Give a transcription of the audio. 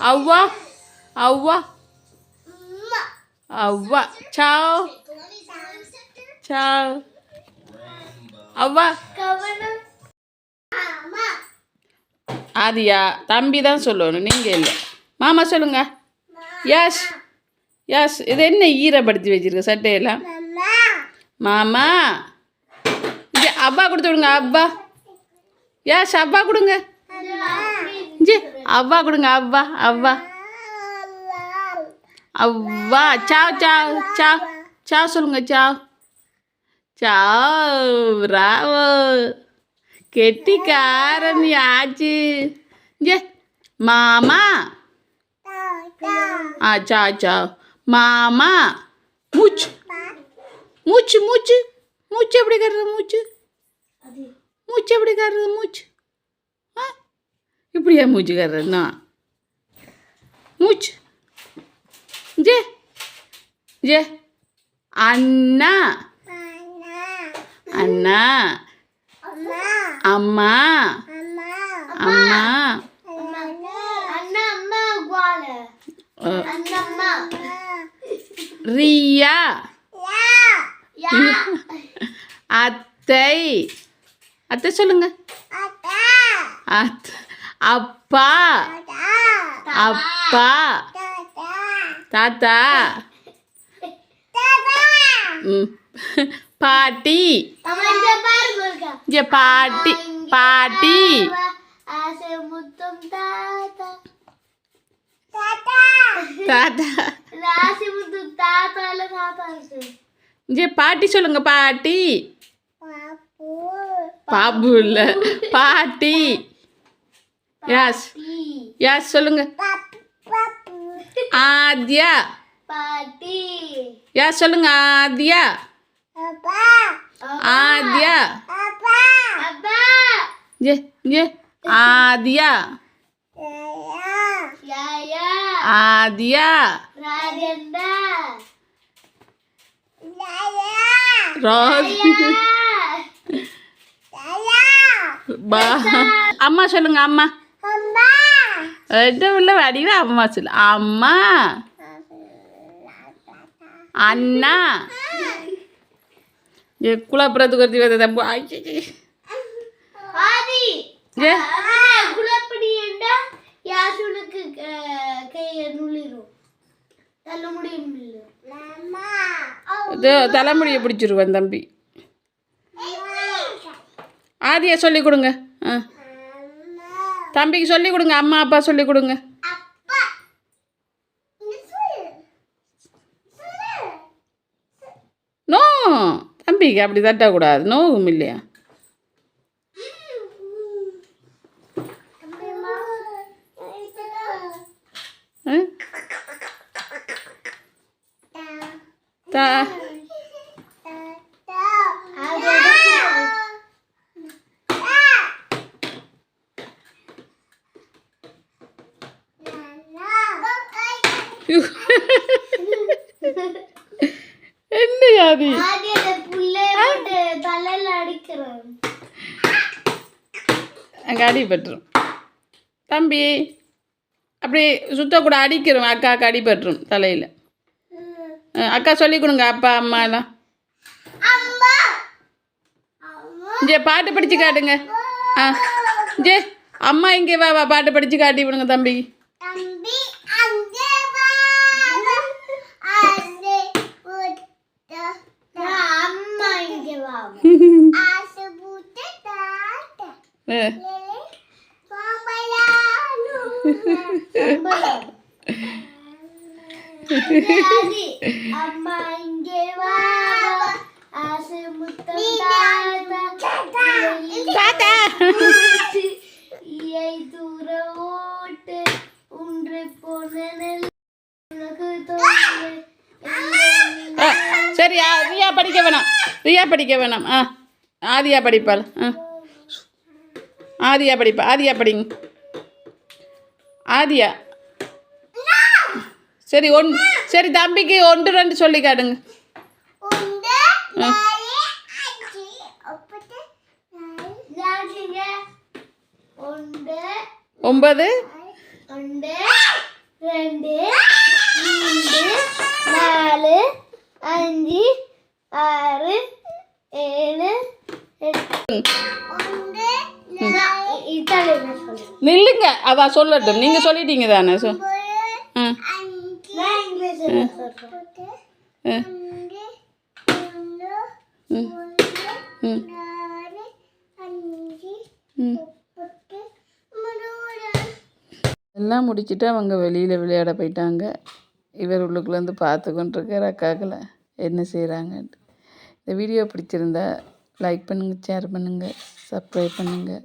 அவ்வா அவ்வா அவ்வா சாவ் சாவ் அவ்வா ஆதியா தம்பி தான் சொல்லணும் நீங்கள் இல்லை. மாமா சொல்லுங்க. யாஷ் யாஷ் இது என்ன ஈரப்படுத்தி வச்சிருக்க சட்டையெல்லாம்? மாமா. இங்கே அப்பா கொடுத்து விடுங்க அப்பா. யாஷ் அப்பா கொடுங்க. இங்கே. அவ்வா கொடுங்க அவ்வா அவ்வா. அவ்வா. சாவ் சாவ் சாவ் சாவ் சொல்லுங்க சாவ். சாவ் ராவோ. கெட்டிக்காரன் ஆச்சு ஜே மாமா. ஆ சா சா மாமா. மூச்சு. மூச்சு மூச்சு. மூச்சு எப்படி கருது மூச்சு? மூச்சு எப்படி கருது மூச்சு? இப்படியா மூச்சு கருதுண்ணா மூச்சு. ஜே. ஜே. அண்ணா. அண்ணா. அம்மா. அம்மா. ரியா. அத்தை. அத்தை சொல்லுங்க. அத் அப்பா. அப்பா. தாத்தா. பாட்டி. இங்கே பாட்டி. பாட்டி. இங்கே பாட்டி சொல்லுங்க பாட்டி. பாபு இல்ல. பாட்டி. யாஸ் யாஸ் சொல்லுங்க. ஆத்யா. பாட்டி யாஸ் சொல்லுங்க ஆத்யா. ஆத்யா. அப்பா ஜே ஜே ஆத்யா. யாயா ஆத்யா. ராஜேந்தா ரோஸ் பா. அம்மா சொல்லுங்க அம்மா. ரெண்டு உள்ள வடிவ அம்மா சொல்லு. அம்மா. அண்ணா. ஏ குழப்பறதுக்கு ஒருத்தி வருது தம்பு. தலைமுடியை பிடிச்சிருவேன் தம்பி. ஆதியா சொல்லி கொடுங்க. ஆ. தம்பிக்கு சொல்லி கொடுங்க அம்மா அப்பா சொல்லி கொடுங்க. அப்பா நோ தம்பிக்கு அப்படி தட்டக்கூடாது நோவும் இல்லையா? ஆ? தா என்ன அடிக்கிறோம் அங்கே அடிபட்டுரும் தம்பி அப்படி சுத்தக்கூட அடிக்கிறோம் அக்காவுக்கு அடிபட்டுரும் தலையில். அக்கா சொல்லி கொடுங்க அப்பா அம்மா எல்லாம். இங்கே பாட்டு படித்து காட்டுங்க. ஆ ஜே அம்மா இங்கே வா வா பாட்டு படித்து காட்டி விடுங்க தம்பி தம்பி அங்கே வா அங்கே புத்த அம்மா இங்கே வா ஆசு புத்த தாத்தா ஆ, லேலே பாம்பலானு பாம்பலானு அம்மா இங்கே வா ஆசு முத்தம் தாத்தா தாத்தா ஈயை தூர ஓட்டு உன்று போன நெல் உனக்கு தோன்று ஆ, சரி ஆ, ரியா படிக்க வேணாம். ரியா படிக்க வேணாம். ஆ ஆதியா படிப்பாள். ஆ. ஆதியா படிப்பா. ஆதியா படிங்க. ஆதியா. சரி ஒன் சரி தம்பிக்கு ஒன்று ரெண்டு சொல்லி காட்டுங்க. ஒன்பது நில்லுங்க. அவ சொல்லட்டும். நீங்க சொல்லிட்டீங்க தானே. சொ எல்லாம் முடிச்சுட்டு அவங்க வெளியில் விளையாட போயிட்டாங்க. இவர் உள்ளுக்குள்ளேருந்து பார்த்து கொண்டிருக்கார் அக்காக்களை. என்ன செய்கிறாங்கன்ட்டு இந்த வீடியோ பிடிச்சிருந்தா லைக் பண்ணுங்கள் ஷேர் பண்ணுங்கள் சப்ஸ்கிரைப் பண்ணுங்கள்